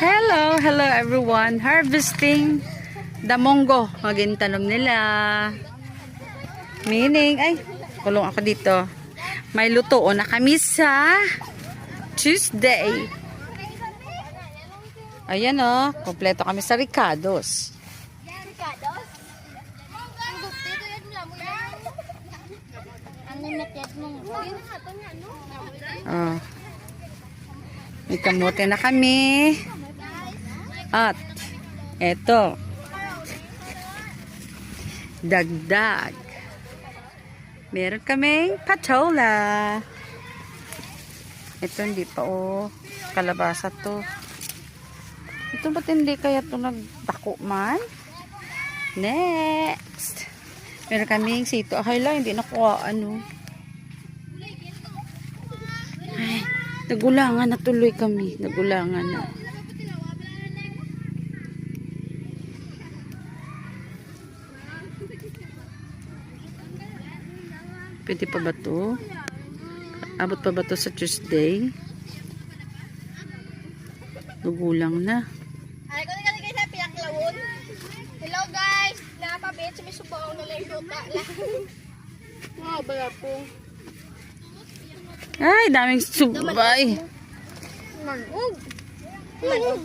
Hello, hello everyone. Harvesting damongo. Maging tanom nila. Meaning, ay, kulong ako dito. May luto na kami sa Tuesday. Ayan o, kompleto kami sa Ricardo's. Mong Oh. May kamote na kami. At, eto. Dagdag. Meron kaming patola. Ito hindi pa oh. Kalabasa to. Ito ba't hindi kaya to nagdako man? Next. Meron kaming sito. Ay lang, hindi nakuha ano. Ay, nagulangan na tuloy kami. Nagulangan na. Pwede pa ba to? Abot pa ba to sa Tuesday? Nagulang na. Ay, kung nga guys, happy ang lawon. Hello guys! Nakapabit sa may subaw na lang lupa lang. Mga bala po. Ay, daming subay. Manug. Manug.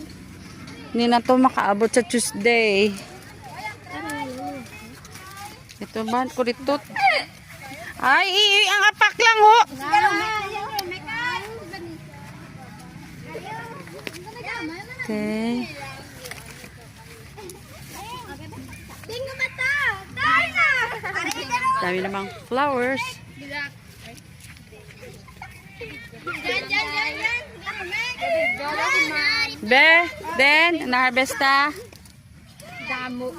Hindi na to makaabot sa Tuesday. Ito ba? Kuritot. Ay, i, i- ang apak lang ho. Okay. Dami namang flowers. Be, then, na-harvest na. Damo.